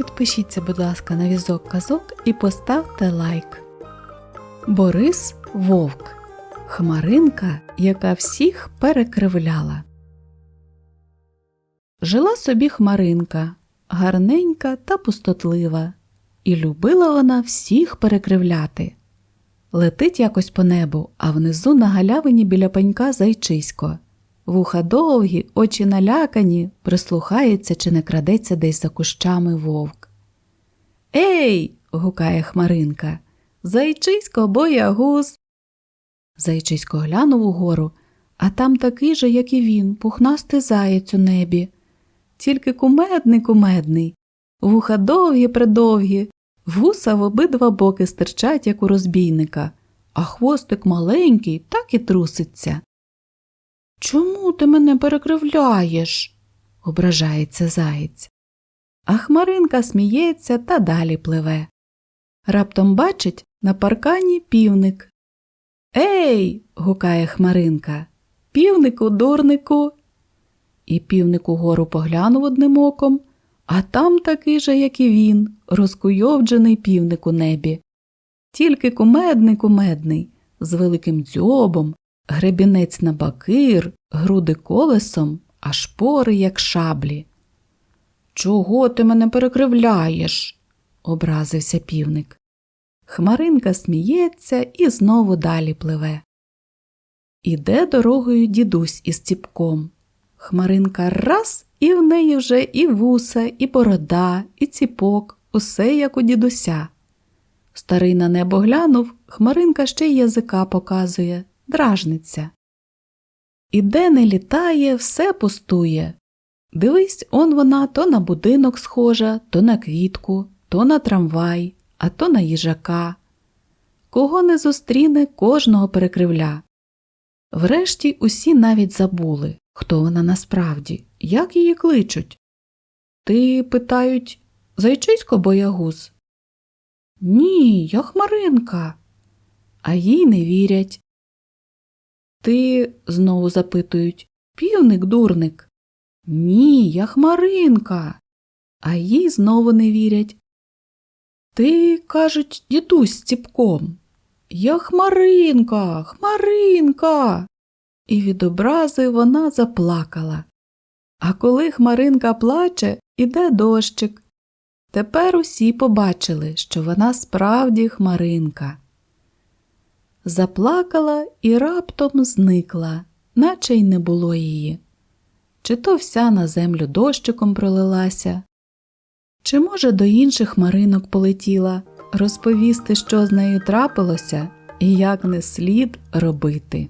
підпишіться, будь ласка, на візок казок і поставте лайк. Борис Вовк Хмаринка, яка всіх перекривляла. Жила собі хмаринка, гарненька та пустотлива, і любила вона всіх перекривляти. Летить якось по небу, а внизу на галявині біля пенька зайчисько. Вуха довгі, очі налякані, прислухається, чи не крадеться десь за кущами вовк. Ей. гукає Хмаринка. Зайчисько боягуз. Зайчисько глянув угору, а там такий же, як і він, пухнастий заєць у небі. Тільки кумедний кумедний, вуха довгі придовгі, вуса в обидва боки стирчать, як у розбійника, а хвостик маленький, так і труситься. Чому ти мене перекривляєш? ображається заєць. А хмаринка сміється та далі пливе. Раптом бачить на паркані півник. Ей. гукає хмаринка. Півнику, дурнику. І півник угору поглянув одним оком, а там такий же, як і він, розкуйовджений півник у небі. Тільки кумедний кумедний, з великим дзьобом, гребінець на бакир, груди колесом, а шпори, як шаблі. Чого ти мене перекривляєш? образився півник. Хмаринка сміється і знову далі пливе. Іде дорогою дідусь із ціпком. Хмаринка раз і в неї вже і вуса, і борода, і ціпок, усе як у дідуся. Старий на небо глянув, хмаринка ще й язика показує, дражниться. Іде не літає, все пустує. Дивись, он вона то на будинок схожа, то на квітку, то на трамвай, а то на їжака. Кого не зустріне, кожного перекривля. Врешті усі навіть забули, хто вона насправді, як її кличуть. Ти, питають, зайчисько боягуз? Ні, я хмаринка. А їй не вірять. Ти, знову запитують, півник дурник. Ні, я хмаринка. А їй знову не вірять. Ти, кажуть, дідусь ціпком. Я хмаринка, хмаринка. І від образи вона заплакала. А коли хмаринка плаче, іде дощик. Тепер усі побачили, що вона справді хмаринка. Заплакала і раптом зникла, наче й не було її. Чи то вся на землю дощиком пролилася, чи, може, до інших маринок полетіла розповісти, що з нею трапилося і як не слід робити.